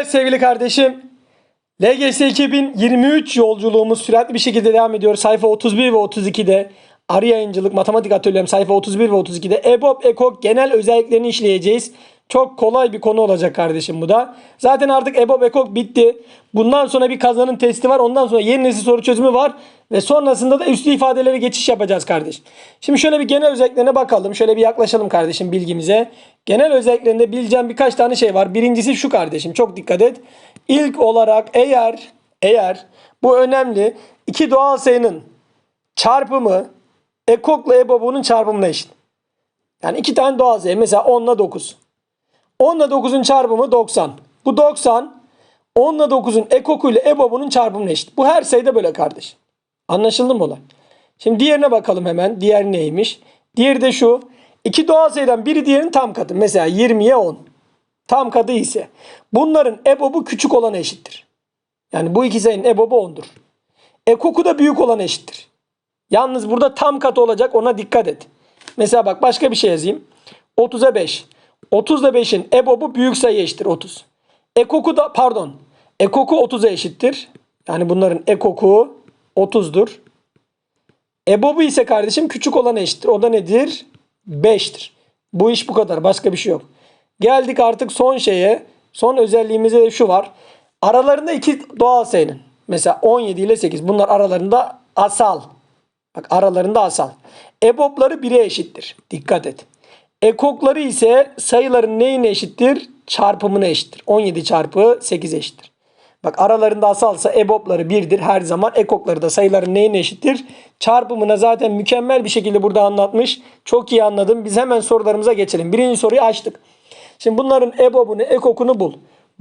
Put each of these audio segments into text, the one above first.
Evet sevgili kardeşim. LGS 2023 yolculuğumuz süratli bir şekilde devam ediyor. Sayfa 31 ve 32'de Arı Yayıncılık Matematik Atölyem sayfa 31 ve 32'de EBOB EKOK genel özelliklerini işleyeceğiz. Çok kolay bir konu olacak kardeşim bu da. Zaten artık EBOB EKOK bitti. Bundan sonra bir kazanın testi var. Ondan sonra yeni nesil soru çözümü var. Ve sonrasında da üslü ifadelere geçiş yapacağız kardeşim. Şimdi şöyle bir genel özelliklerine bakalım. Şöyle bir yaklaşalım kardeşim bilgimize. Genel özelliklerinde bileceğim birkaç tane şey var. Birincisi şu kardeşim. Çok dikkat et. İlk olarak eğer eğer bu önemli iki doğal sayının çarpımı ekokla ebobunun çarpımına eşit. Yani iki tane doğal sayı. Mesela 10 ile 9. 10 ile 9'un çarpımı 90. Bu 90 10 ile 9'un ekoku ile ebobunun çarpımına eşit. Bu her sayıda böyle kardeş. Anlaşıldı mı olay? Şimdi diğerine bakalım hemen. Diğer neymiş? Diğeri de şu. İki doğal sayıdan biri diğerinin tam katı. Mesela 20'ye 10. Tam katı ise bunların ebobu küçük olana eşittir. Yani bu iki sayının ebobu 10'dur. Ekoku da büyük olana eşittir. Yalnız burada tam katı olacak ona dikkat et. Mesela bak başka bir şey yazayım. 30'a 5. 30 ile 5'in ebobu büyük sayı eşittir 30. Ekoku da pardon. Ekoku 30'a eşittir. Yani bunların ekoku 30'dur. Ebobu ise kardeşim küçük olan eşittir. O da nedir? 5'tir. Bu iş bu kadar. Başka bir şey yok. Geldik artık son şeye. Son özelliğimize de şu var. Aralarında iki doğal sayının. Mesela 17 ile 8. Bunlar aralarında asal. Bak aralarında asal. EBOB'ları 1'e eşittir. Dikkat et. Ekokları ise sayıların neyine eşittir? Çarpımına eşittir. 17 çarpı 8 eşittir. Bak aralarında asalsa EBOB'ları 1'dir her zaman. Ekokları da sayıların neyine eşittir? Çarpımına zaten mükemmel bir şekilde burada anlatmış. Çok iyi anladım. Biz hemen sorularımıza geçelim. Birinci soruyu açtık. Şimdi bunların EBOB'unu, ekokunu bul.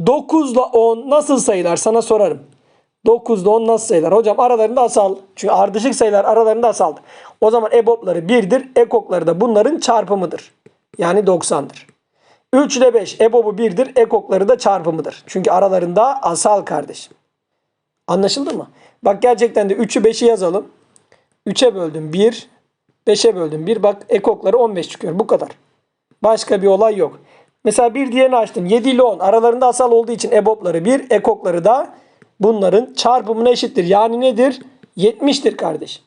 9 ile 10 nasıl sayılar? Sana sorarım. 9 ile 10 nasıl sayılar? Hocam aralarında asal. Çünkü ardışık sayılar aralarında asaldır. O zaman EBOB'ları 1'dir. Ekokları da bunların çarpımıdır. Yani 90'dır. 3 ile 5 EBOB'u 1'dir. Ekokları da çarpımıdır. Çünkü aralarında asal kardeşim. Anlaşıldı mı? Bak gerçekten de 3'ü 5'i yazalım. 3'e böldüm 1. 5'e böldüm 1. Bak ekokları 15 çıkıyor. Bu kadar. Başka bir olay yok. Mesela bir diğerini açtım. 7 ile 10 aralarında asal olduğu için EBOB'ları 1. Ekokları da bunların çarpımına eşittir. Yani nedir? 70'tir kardeşim.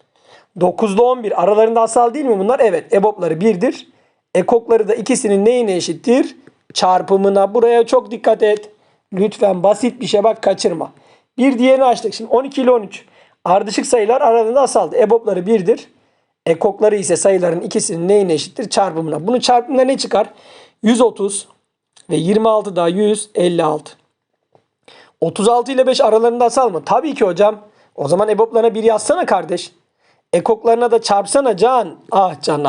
9 ile 11 aralarında asal değil mi bunlar? Evet. EBOB'ları 1'dir. Ekokları da ikisinin neyine eşittir? Çarpımına. Buraya çok dikkat et. Lütfen basit bir şey bak kaçırma. Bir diğerini açtık. Şimdi 12 ile 13. Ardışık sayılar aralarında asaldı. EBOB'ları 1'dir. Ekokları ise sayıların ikisinin neyine eşittir? Çarpımına. Bunun çarpımında ne çıkar? 130 ve 26 daha 156. 36 ile 5 aralarında asal mı? Tabii ki hocam. O zaman EBOB'larına 1 yazsana kardeş. Ekoklarına da çarpsana Can. Ah Can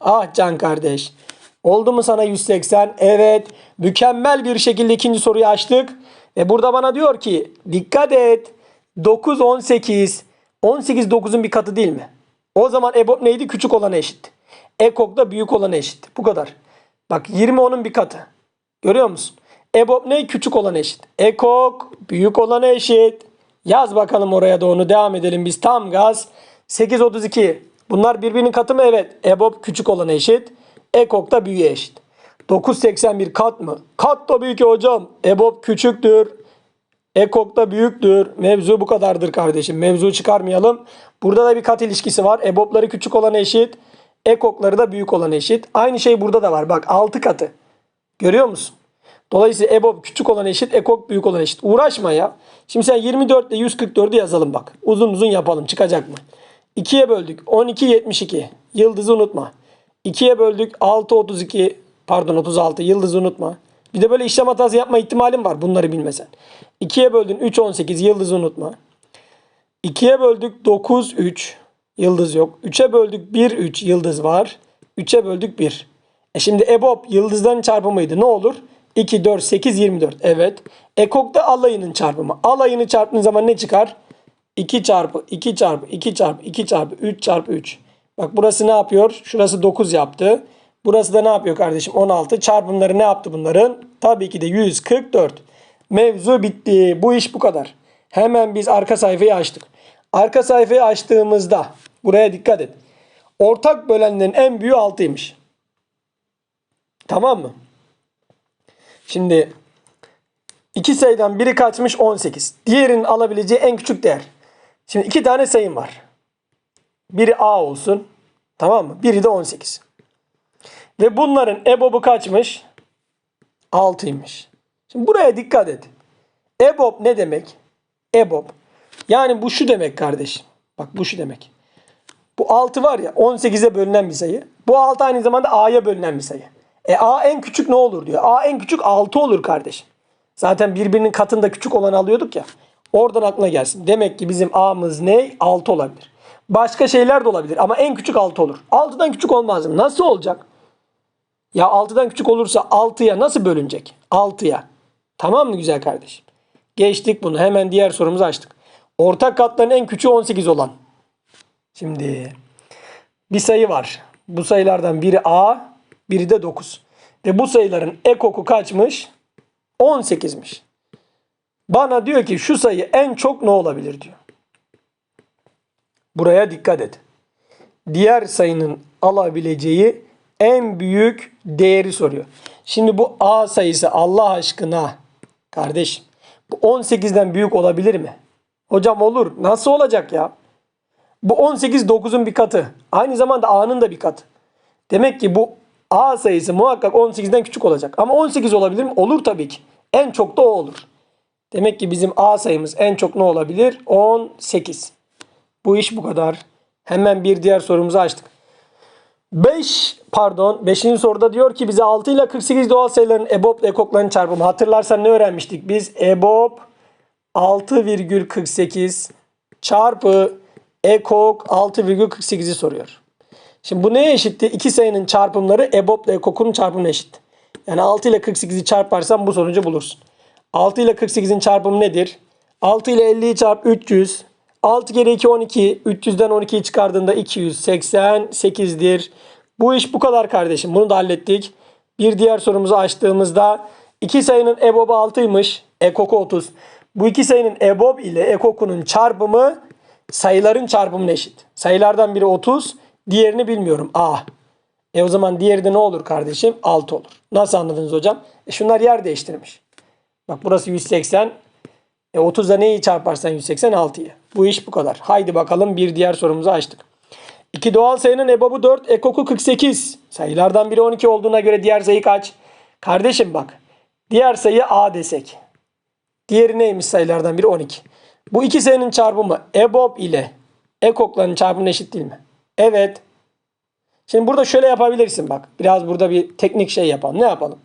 ah. Can kardeş. Oldu mu sana 180? Evet. Mükemmel bir şekilde ikinci soruyu açtık. Ve burada bana diyor ki dikkat et. 9 18. 18 9'un bir katı değil mi? O zaman EBOB neydi? Küçük olana eşit. Ekok da büyük olana eşit. Bu kadar. Bak 20 onun bir katı. Görüyor musun? EBOB ne? Küçük olana eşit. Ekok büyük olana eşit. Yaz bakalım oraya da onu. Devam edelim biz. Tam gaz. 8 32. Bunlar birbirinin katı mı? Evet. EBOB küçük olana eşit. Ekok da büyüğe eşit. 981 kat mı? Kat tabii ki hocam. EBOB küçüktür. Ekok da büyüktür. Mevzu bu kadardır kardeşim. Mevzu çıkarmayalım. Burada da bir kat ilişkisi var. EBOB'ları küçük olan eşit. Ekokları da büyük olan eşit. Aynı şey burada da var. Bak 6 katı. Görüyor musun? Dolayısıyla EBOB küçük olan eşit. Ekok büyük olan eşit. Uğraşma ya. Şimdi sen 24 ile 144'ü yazalım bak. Uzun uzun yapalım. Çıkacak mı? 2'ye böldük. 12 72. Yıldızı unutma. 2'ye böldük. 6 32. Pardon 36. Yıldızı unutma. Bir de böyle işlem hatası yapma ihtimalin var bunları bilmesen. 2'ye böldün 3 18 yıldızı unutma. 2'ye böldük 9 3 yıldız yok. 3'e böldük 1 3 yıldız var. 3'e böldük 1. E şimdi EBOB yıldızların çarpımıydı. Ne olur? 2 4 8 24. Evet. Ekok da alayının çarpımı. Alayını çarptığın zaman ne çıkar? 2 çarpı 2 çarpı 2 çarpı 2 çarpı 3 çarpı 3. Bak burası ne yapıyor? Şurası 9 yaptı. Burası da ne yapıyor kardeşim? 16. Çarpımları ne yaptı bunların? Tabii ki de 144. Mevzu bitti. Bu iş bu kadar. Hemen biz arka sayfayı açtık. Arka sayfayı açtığımızda buraya dikkat et. Ortak bölenlerin en büyüğü 6'ymış. Tamam mı? Şimdi İki sayıdan biri kaçmış 18. Diğerinin alabileceği en küçük değer. Şimdi iki tane sayım var. Biri A olsun. Tamam mı? Biri de 18. Ve bunların EBOB'u kaçmış? 6'ymış. Şimdi buraya dikkat et. EBOB ne demek? EBOB. Yani bu şu demek kardeşim. Bak bu şu demek. Bu 6 var ya 18'e bölünen bir sayı. Bu 6 aynı zamanda A'ya bölünen bir sayı. E A en küçük ne olur diyor. A en küçük 6 olur kardeşim. Zaten birbirinin katında küçük olanı alıyorduk ya. Oradan aklına gelsin. Demek ki bizim A'mız ne? 6 olabilir. Başka şeyler de olabilir ama en küçük 6 olur. 6'dan küçük olmaz mı? Nasıl olacak? Ya 6'dan küçük olursa 6'ya nasıl bölünecek? 6'ya. Tamam mı güzel kardeşim? Geçtik bunu. Hemen diğer sorumuzu açtık. Ortak katların en küçüğü 18 olan. Şimdi bir sayı var. Bu sayılardan biri A, biri de 9. Ve bu sayıların ekoku kaçmış? 18'miş. Bana diyor ki şu sayı en çok ne olabilir diyor. Buraya dikkat et. Diğer sayının alabileceği en büyük değeri soruyor. Şimdi bu A sayısı Allah aşkına kardeşim bu 18'den büyük olabilir mi? Hocam olur. Nasıl olacak ya? Bu 18 9'un bir katı. Aynı zamanda A'nın da bir katı. Demek ki bu A sayısı muhakkak 18'den küçük olacak. Ama 18 olabilir mi? Olur tabii ki. En çok da o olur. Demek ki bizim A sayımız en çok ne olabilir? 18. Bu iş bu kadar. Hemen bir diğer sorumuzu açtık. 5 pardon 5. soruda diyor ki bize 6 ile 48 doğal sayıların EBOB ile ekoklarının çarpımı. Hatırlarsan ne öğrenmiştik? Biz EBOB 6,48 çarpı ekok 6,48'i soruyor. Şimdi bu neye eşitti? İki sayının çarpımları EBOB ile ekokun çarpımına eşit. Yani 6 ile 48'i çarparsan bu sonucu bulursun. 6 ile 48'in çarpımı nedir? 6 ile 50'yi çarp 300. 6 kere 2 12. 300'den 12'yi çıkardığında 288'dir. Bu iş bu kadar kardeşim. Bunu da hallettik. Bir diğer sorumuzu açtığımızda iki sayının EBOB'u 6'ymış. Ekoku 30. Bu iki sayının EBOB ile ekokunun çarpımı sayıların çarpımına eşit. Sayılardan biri 30, diğerini bilmiyorum. A. E o zaman diğeri de ne olur kardeşim? 6 olur. Nasıl anladınız hocam? E şunlar yer değiştirmiş. Bak burası 180. E 30'da neyi çarparsan 186'yı. Bu iş bu kadar. Haydi bakalım bir diğer sorumuzu açtık. İki doğal sayının EBOB'u 4, ekoku 48. Sayılardan biri 12 olduğuna göre diğer sayı kaç? Kardeşim bak. Diğer sayı A desek. Diğeri neymiş sayılardan biri 12. Bu iki sayının çarpımı EBOB ile ekokların çarpımına eşit değil mi? Evet. Şimdi burada şöyle yapabilirsin bak. Biraz burada bir teknik şey yapalım. Ne yapalım?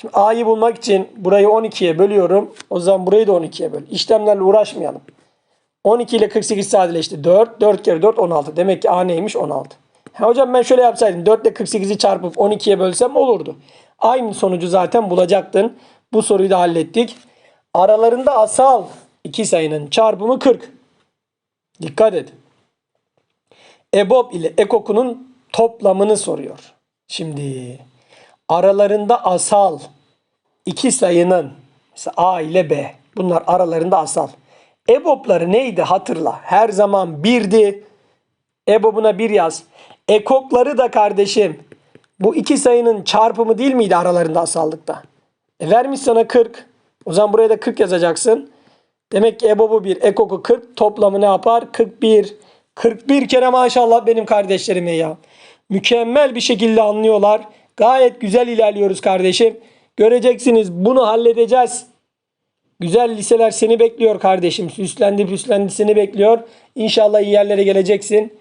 Şimdi A'yı bulmak için burayı 12'ye bölüyorum. O zaman burayı da 12'ye böl. İşlemlerle uğraşmayalım. 12 ile 48 sadeleşti. 4. 4 kere 4 16. Demek ki A neymiş? 16. Ha, hocam ben şöyle yapsaydım. 4 ile 48'i çarpıp 12'ye bölsem olurdu. Aynı sonucu zaten bulacaktın. Bu soruyu da hallettik. Aralarında asal iki sayının çarpımı 40. Dikkat et. EBOB ile EKOK'unun toplamını soruyor. Şimdi aralarında asal iki sayının mesela A ile B bunlar aralarında asal. EBOB'ları neydi hatırla. Her zaman birdi. EBOB'una bir yaz. EKOK'ları da kardeşim bu iki sayının çarpımı değil miydi aralarında asallıkta? E vermiş sana 40. O zaman buraya da 40 yazacaksın. Demek ki EBOB'u 1, EKOK'u 40. Toplamı ne yapar? 41. 41 kere maşallah benim kardeşlerime ya. Mükemmel bir şekilde anlıyorlar. Gayet güzel ilerliyoruz kardeşim. Göreceksiniz bunu halledeceğiz. Güzel liseler seni bekliyor kardeşim. Süslendi püslendi seni bekliyor. İnşallah iyi yerlere geleceksin.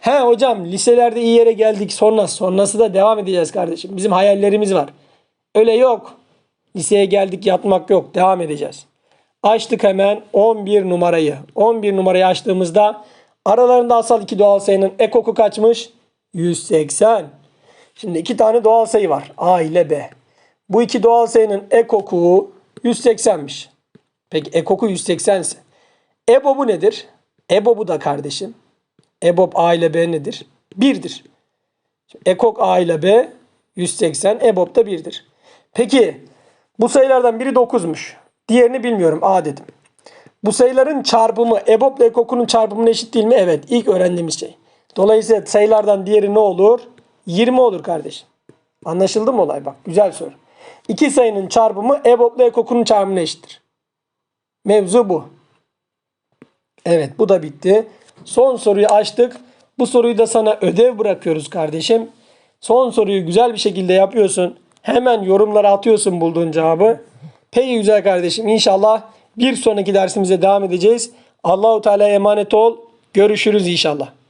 He hocam liselerde iyi yere geldik. Sonra sonrası da devam edeceğiz kardeşim. Bizim hayallerimiz var. Öyle yok. Liseye geldik yatmak yok. Devam edeceğiz. Açtık hemen 11 numarayı. 11 numarayı açtığımızda aralarında asal iki doğal sayının ekoku kaçmış? 180. Şimdi iki tane doğal sayı var. A ile B. Bu iki doğal sayının ekoku 180'miş. Peki ekoku 180 ise EBOB'u nedir? EBOB'u da kardeşim. EBOB A ile B nedir? 1'dir. Ekok A ile B 180. EBOB da 1'dir. Peki bu sayılardan biri 9'muş. Diğerini bilmiyorum. A dedim. Bu sayıların çarpımı EBOB ile ekokunun çarpımına eşit değil mi? Evet. İlk öğrendiğimiz şey. Dolayısıyla sayılardan diğeri ne olur? 20 olur kardeşim. Anlaşıldı mı olay? Bak güzel soru. İki sayının çarpımı EBOB'la EKOK'un çarpımına eşittir. Mevzu bu. Evet bu da bitti. Son soruyu açtık. Bu soruyu da sana ödev bırakıyoruz kardeşim. Son soruyu güzel bir şekilde yapıyorsun. Hemen yorumlara atıyorsun bulduğun cevabı. Peki güzel kardeşim inşallah bir sonraki dersimize devam edeceğiz. Allahu Teala'ya emanet ol. Görüşürüz inşallah.